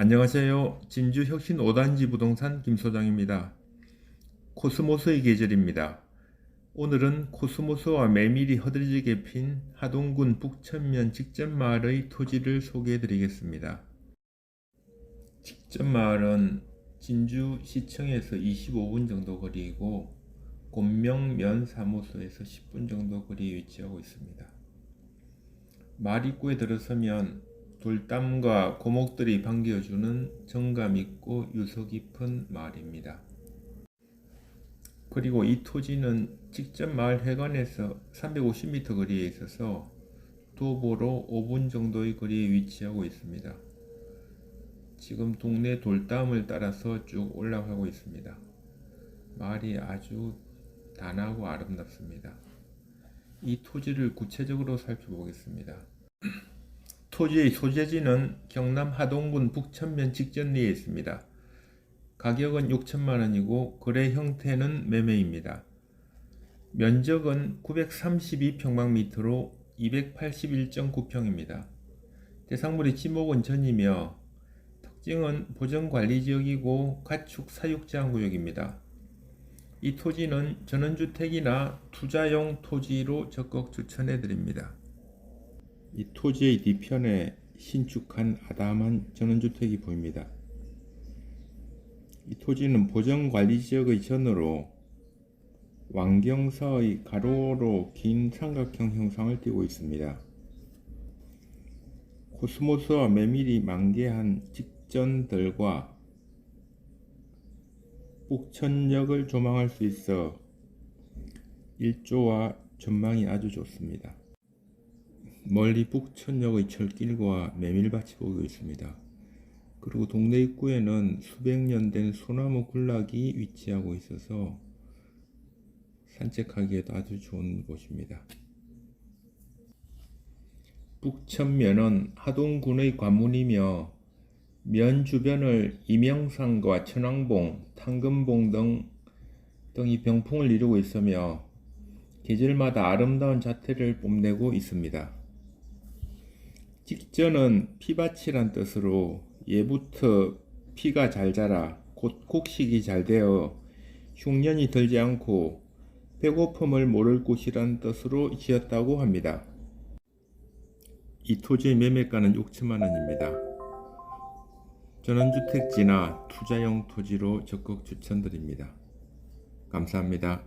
안녕하세요. 진주 혁신 5단지 부동산 김 소장입니다. 코스모스의 계절입니다. 오늘은 코스모스와 메밀이 허들지게 핀 하동군 북천면 직전마을의 토지를 소개해 드리겠습니다. 직전마을은 진주시청에서 25분 정도 거리이고 곤명면 사무소에서 10분 정도 거리에 위치하고 있습니다. 마을 입구에 들어서면 돌담과 고목들이 반겨주는 정감 있고 유서 깊은 마을입니다. 그리고 이 토지는 직접 마을 해관에서 350m 거리에 있어서 도보로 5분 정도의 거리에 위치하고 있습니다. 지금 동네 돌담을 따라서 쭉 올라가고 있습니다. 마을이 아주 단하고 아름답습니다. 이 토지를 구체적으로 살펴보겠습니다. 토지의 소재지는 경남 하동군 북천면 직전리에 있습니다. 가격은 6천만 원이고 거래 형태는 매매입니다. 면적은 932평방미터로 281.9평입니다. 대상물이 지목은 전이며 특징은 보전관리지역이고 가축 사육제한구역입니다. 이 토지는 전원주택이나 투자용 토지로 적극 추천해 드립니다. 이 토지의 뒤편에 신축한 아담한 전원주택이 보입니다. 이 토지는 보전관리지역의 전으로 왕경사의 가로로 긴 삼각형 형상을 띠고 있습니다. 코스모스와 메밀이 만개한 직전들과 북천역을 조망할 수 있어 일조와 전망이 아주 좋습니다. 멀리 북천역의 철길과 메밀밭이 보이고 있습니다. 그리고 동네 입구에는 수백 년 된 소나무 군락이 위치하고 있어서 산책하기에도 아주 좋은 곳입니다. 북천면은 하동군의 관문이며 면 주변을 이명산과 천왕봉, 당금봉 등 등이 병풍을 이루고 있으며 계절마다 아름다운 자태를 뽐내고 있습니다. 직전은 피밭이란 뜻으로 예부터 피가 잘 자라 곧 곡식이 잘 되어 흉년이 들지 않고 배고픔을 모를 곳이란 뜻으로 지었다고 합니다. 이 토지의 매매가는 6천만 원입니다. 전원주택지나 투자용 토지로 적극 추천드립니다. 감사합니다.